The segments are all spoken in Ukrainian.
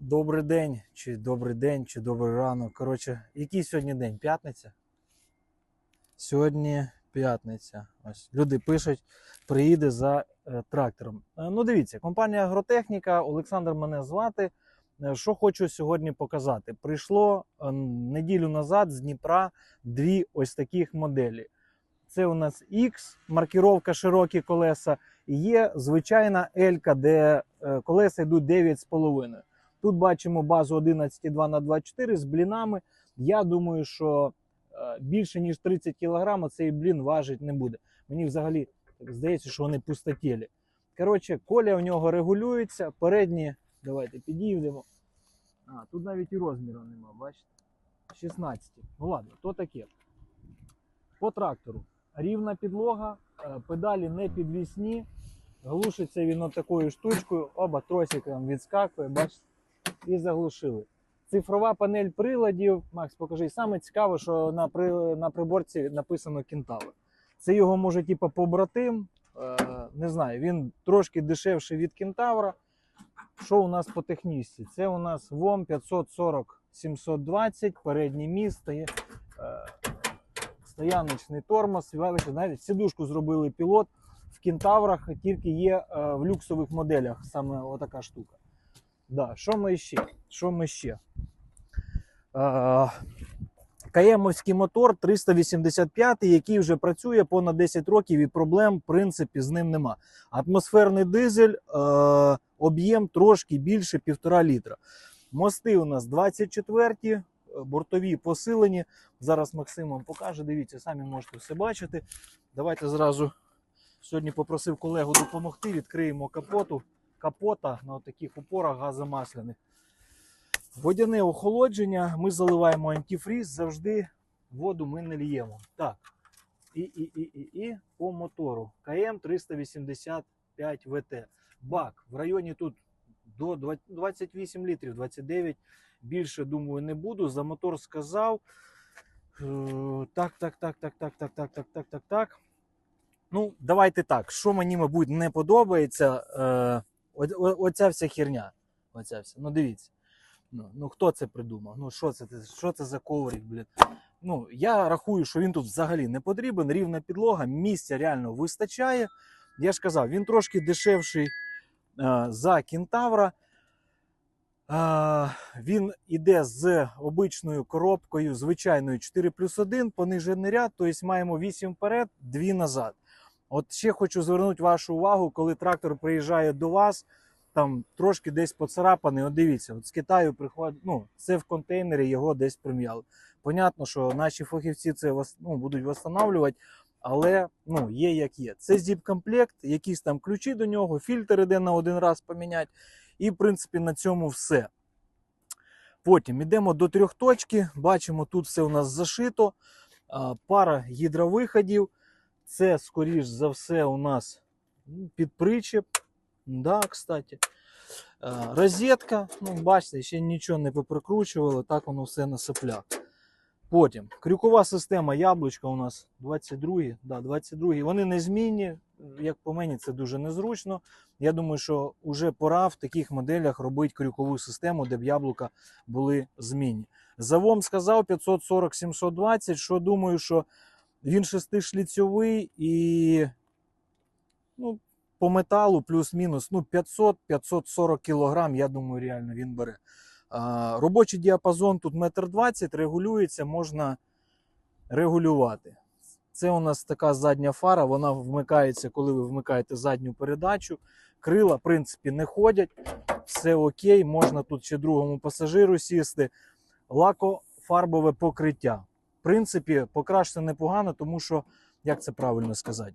Добрий день, чи добрий день, чи добрий ранок. Коротше, який сьогодні день? П'ятниця? Сьогодні п'ятниця. Ось люди пишуть, приїде за е, трактором. Е, ну, дивіться, компанія Агротехніка, Олександр мене звати. Е, Що хочу сьогодні показати? Прийшло е, неділю назад з Дніпра дві ось таких моделі. Це у нас X, маркіровка широкі колеса, і є звичайна L, де е, колеса йдуть 9,5. Тут бачимо базу 11,2 на 24 з блінами. Я думаю, що е, більше ніж 30 кг цей блін важить не буде. Мені взагалі здається, що вони пустотілі. Коротше, коля у нього регулюється. Передні, давайте підійдемо. А, тут навіть і розміру нема, бачите? 16. Ну ладно, то таке. По трактору. Рівна підлога, е, педалі не підвісні. Глушиться він от такою штучкою, оба тросики там відскакує, бачите, і заглушили. Цифрова панель приладів. Макс, покажи. Саме цікаве, що на, при, на приборці написано Кентавр. Це його може, типу, побратим. Е, не знаю, він трошки дешевший від Кентавра. Що у нас по технічці? Це у нас ВОМ 540 720, передній міст, е, стояночний тормоз. Навіть сідушку зробили пілот. В кентаврах тільки є е, в люксових моделях саме отака штука. Да, що ми ще? Що ми ще? Каємовський мотор 385, який вже працює понад 10 років, і проблем, в принципі, з ним нема. Атмосферний дизель, е, об'єм трошки більше 1,5 літра. Мости у нас 24, е, бортові посилені. Зараз Максим вам покаже. Дивіться, самі можете все бачити. Давайте зразу сьогодні попросив колегу допомогти. Відкриємо капоту. Капота на таких опорах газомасляних. Водяне охолодження. Ми заливаємо антифріз. Завжди воду ми не ліємо. Так. І, і, і, і, і по мотору. КМ 385 ВТ. Бак в районі тут до 28 літрів, 29. Більше, думаю, не буду. За мотор сказав. Е, Так, так, так, так, так, так, так, так, так, так, так. Ну, давайте так. Що мені, мабуть, не подобається, е, оця вся херня. Оця вся. Ну, дивіться. Ну, ну хто це придумав? Ну, що це, що це за коврик, блін? Ну, я рахую, що він тут взагалі не потрібен. Рівна підлога, місця реально вистачає. Я ж казав, він трошки дешевший е, за кентавра. Е, він іде з обичною коробкою, звичайною 4 плюс 1, понижений ряд, тобто маємо 8 вперед, 2 назад. От ще хочу звернути вашу увагу, коли трактор приїжджає до вас, там трошки десь поцарапаний. От дивіться, от з Китаю приходить, ну, це в контейнері його десь прим'яли. Понятно, що наші фахівці це ну, будуть встановлювати, але ну, є як є. Це зіп-комплект, якісь там ключі до нього, фільтр іде на один раз поміняти. І, в принципі, на цьому все. Потім йдемо до трьохточки. Бачимо, тут все у нас зашито. Пара гідровиходів. Це, скоріш за все, у нас ну, підпричеп. Да, кстати. Розетка. Ну, бачите, ще нічого не поприкручували, так воно все на соплях. Потім крюкова система яблучка у нас 22, да, 22. Вони незмінні. Як по мені, це дуже незручно. Я думаю, що вже пора в таких моделях робити крюкову систему, де б яблука були змінні. Завом сказав 540-720, що думаю, що він шестишліцьовий і ну, по металу плюс-мінус ну, 500-540 кг, я думаю, реально він бере. А, робочий діапазон тут 1,20 м, регулюється, можна регулювати. Це у нас така задня фара, вона вмикається, коли ви вмикаєте задню передачу. Крила, в принципі, не ходять. Все окей, можна тут ще другому пасажиру сісти. Лакофарбове покриття. Принципі, покрашено непогано, тому що, як це правильно сказати,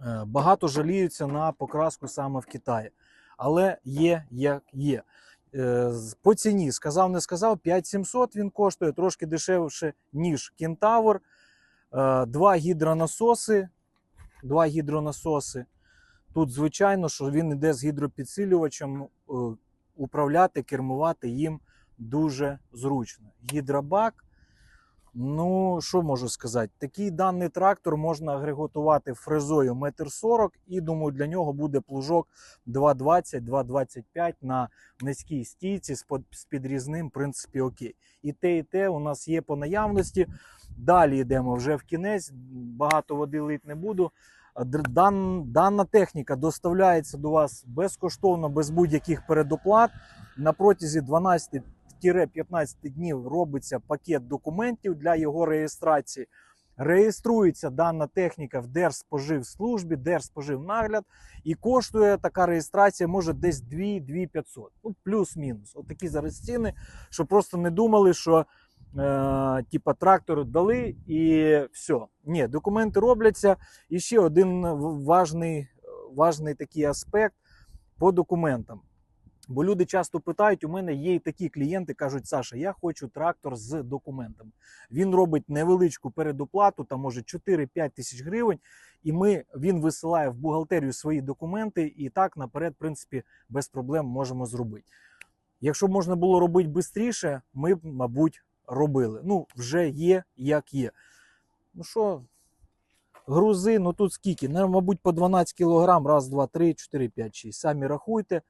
е, багато жаліються на покраску саме в Китаї. Але є як є. Е, По ціні сказав, не сказав, 5700 він коштує трошки дешевше, ніж Кентавр. Е, Два гідронасоси. Два гідронасоси. Тут, звичайно, що він йде з гідропідсилювачем, управляти, кермувати їм дуже зручно. Гідробак. Ну, що можу сказати? Такий даний трактор можна агреготувати фрезою 1,40 м і думаю, для нього буде плужок 2,20-2,25 на низькій стійці з підрізним, в принципі, окей. І те, і те у нас є по наявності. Далі йдемо вже в кінець, багато води лить не буду. Дан, дана техніка доставляється до вас безкоштовно, без будь-яких передоплат. На протязі 12 15 днів робиться пакет документів для його реєстрації. Реєструється дана техніка в Держспоживслужбі, Держспоживнагляд, і коштує така реєстрація може десь 2-2500, ну плюс-мінус. От такі зараз ціни, щоб просто не думали, що е, типа трактор дали і все. Ні, документи робляться. І ще один важний, важний такий аспект по документам. Бо люди часто питають: у мене є і такі клієнти, кажуть, Саша, я хочу трактор з документами. Він робить невеличку передоплату, там може 4-5 тисяч гривень, і ми, він висилає в бухгалтерію свої документи, і так наперед, в принципі, без проблем можемо зробити. Якщо б можна було робити швидше, ми б, мабуть, робили. Ну, вже є, як є. Ну що, грузи, ну тут скільки? Ну, мабуть, по 12 кг, раз, два, три, 4, 5, 6. Самі рахуйте.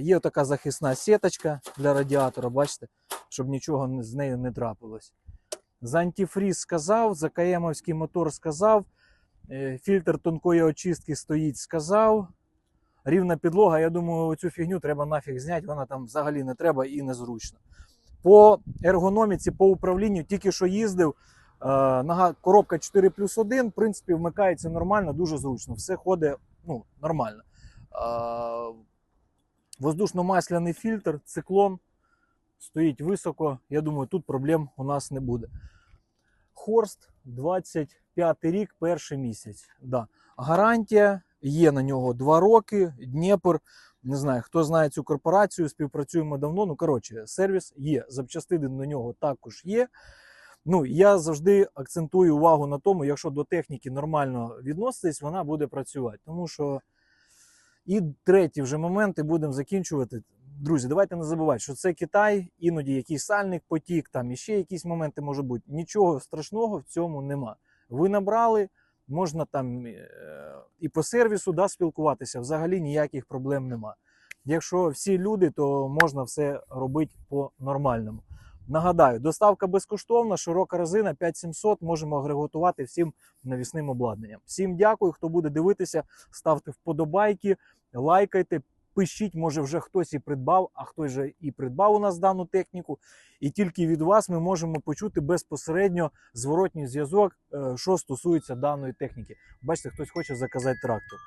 Є така захисна сіточка для радіатора, бачите, щоб нічого з нею не трапилось. За антифріз сказав, за КМовський мотор сказав, е, фільтр тонкої очистки стоїть, сказав. Рівна підлога, я думаю, цю фігню треба нафіг зняти, вона там взагалі не треба і незручно. По ергономіці, по управлінню, тільки що їздив, е, коробка 4 плюс 1, в принципі, вмикається нормально, дуже зручно. Все ходить ну, нормально. Воздушно-масляний фільтр, циклон стоїть високо. Я думаю, тут проблем у нас не буде. Хорст 25 рік, перший місяць. Да. Гарантія є на нього 2 роки. Дніпр. Не знаю, хто знає цю корпорацію, співпрацюємо давно. Ну, коротше, сервіс є. Запчастини на нього також є. Ну, я завжди акцентую увагу на тому, якщо до техніки нормально відноситись, вона буде працювати. Тому що і третій вже момент, і будемо закінчувати. Друзі, давайте не забувати, що це Китай, іноді якийсь сальник потік, там іще якісь моменти можуть бути. Нічого страшного в цьому нема. Ви набрали, можна там е, і по сервісу да, спілкуватися, взагалі ніяких проблем нема. Якщо всі люди, то можна все робити по-нормальному. Нагадаю, доставка безкоштовна, широка резина 5700, можемо агреготувати всім навісним обладнанням. Всім дякую, хто буде дивитися, ставте вподобайки, лайкайте, пишіть, може вже хтось і придбав, а хтось вже і придбав у нас дану техніку. І тільки від вас ми можемо почути безпосередньо зворотній зв'язок, е, що стосується даної техніки. Бачите, хтось хоче заказати трактор.